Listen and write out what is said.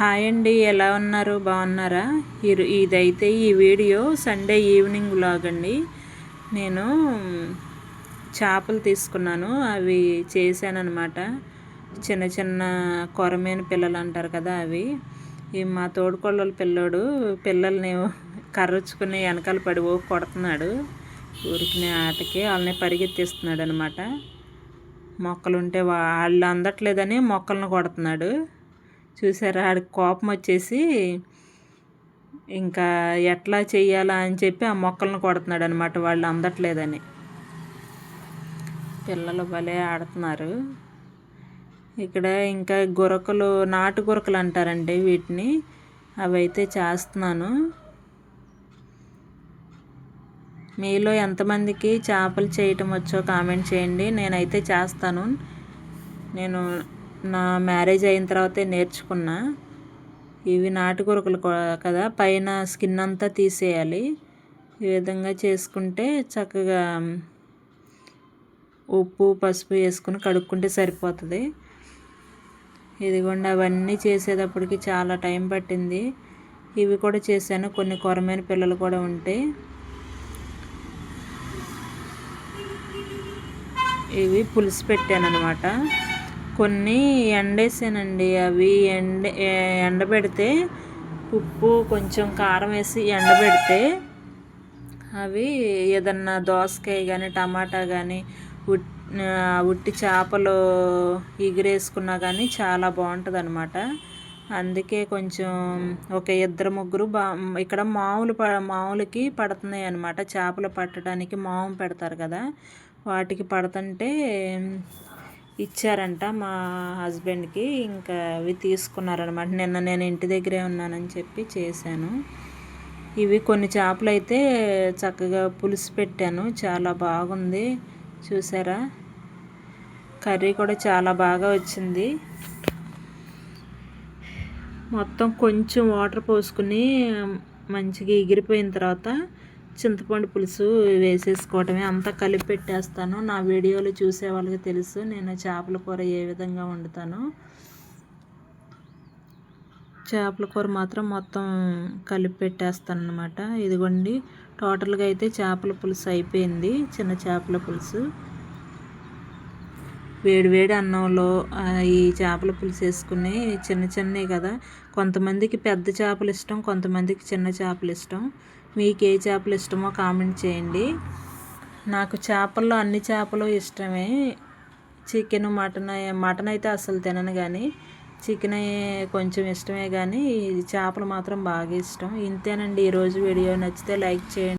Hi అండి ఎలా ఉన్నారు? బాగున్నారా? ఇదైతే ఈ వీడియో సండే ఈవినింగ్ వ్లాగ్ అండి. నేను చేపలు తీసుకున్నాను అవి చేశానమాట చిన్న చిన్న కొరమైన పిల్లలు అంటారు కదా అవి. ఈ మా తోడుకోళ్ళ పిల్లోడు పిల్లల్ని కర్రొచ్చుకుని వెనకాల పడి ఓ కొడుతున్నాడు. ఊరికి ఆటకి వాళ్ళని పరిగెత్తిస్తున్నాడు అనమాట మొక్కలుంటే వాళ్ళు అందట్లేదని మొక్కలను కొడుతున్నాడు. చూసారా? ఆడికి కోపం వచ్చేసి ఇంకా ఎట్లా చెయ్యాలా అని చెప్పి ఆ మొక్కలను కొడుతున్నాడు అనమాట వాళ్ళు అందట్లేదని. పిల్లలు భలే ఆడుతున్నారు. ఇక్కడ ఇంకా గురకలు నాటు గురకలు అంటారండి వీటిని. అవి అయితే చేస్తున్నాను. మీలో ఎంతమందికి చేపలు చేయటం వచ్చో కామెంట్ చేయండి. నేనైతే చేస్తాను. నేను నా మ్యారేజ్ అయిన తర్వాతే నేర్చుకున్నా. ఇవి నాటుకొరకలు కదా పైన స్కిన్ అంతా తీసేయాలి. ఈ విధంగా చేసుకుంటే చక్కగా ఉప్పు పసుపు వేసుకుని కడుక్కుంటే సరిపోతుంది. ఇదిగోండి అవన్నీ చేసేటప్పటికి చాలా టైం పట్టింది. ఇవి కూడా చేశాను. కొన్ని కొరమైన పిల్లలు కూడా ఉంటాయి ఇవి పులుసు పెట్టాను అనమాట కొన్ని ఎండేసానండి. అవి ఎండ ఎండబెడితే ఉప్పు కొంచెం కారం వేసి ఎండబెడితే అవి ఏదన్నా దోసకాయ కానీ టమాటా కానీ ఉట్టి చేపలు ఎగిరేసుకున్నా కానీ చాలా బాగుంటుంది అనమాట అందుకే కొంచెం ఒక ఇద్దరు ముగ్గురు బా ఇక్కడ మామూలు ప మామూలుకి పడుతున్నాయి అనమాట చేపలు పట్టడానికి మాము పెడతారు కదా వాటికి పడుతుంటే ఇచ్చారంట మా హస్బెండ్కి. ఇంకా అవి తీసుకున్నారనమాట నిన్న నేను ఇంటి దగ్గరే ఉన్నానని చెప్పి చేశాను. ఇవి కొన్ని చేపలు అయితే చక్కగా పులుసు పెట్టాను. చాలా బాగుంది. చూసారా? కర్రీ కూడా చాలా బాగా వచ్చింది. మొత్తం కొంచెం వాటర్ పోసుకుని మంచిగా ఎగిరిపోయిన తర్వాత చింతపండు పులుసు వేసేసుకోవటమే. అంతా కలిపి పెట్టేస్తాను. నా వీడియోలు చూసే వాళ్ళకి తెలుసు నేను చేపల కూర ఏ విధంగా వండుతాను. చేపల కూర మాత్రం మొత్తం కలిపి పెట్టేస్తాను అనమాట ఇదిగోండి టోటల్గా అయితే చేపల పులుసు అయిపోయింది చిన్న చేపల పులుసు. వేడి వేడి అన్నంలో ఈ చేపల పులుసు వేసుకుని చిన్న చిన్నవి కదా. కొంతమందికి పెద్ద చేపలు ఇష్టం కొంతమందికి చిన్న చేపలు ఇష్టం. మీకు ఏ చేపలు ఇష్టమో కామెంట్ చేయండి. నాకు చేపల్లో అన్ని చేపలు ఇష్టమే. చికెన్ మటన్ మటన్ అయితే అసలు తినను కానీ చికెన్ కొంచెం ఇష్టమే కానీ చేపలు మాత్రం బాగా ఇష్టం. ఇంతేనండి ఈరోజు వీడియో. నచ్చితే లైక్ చేయండి.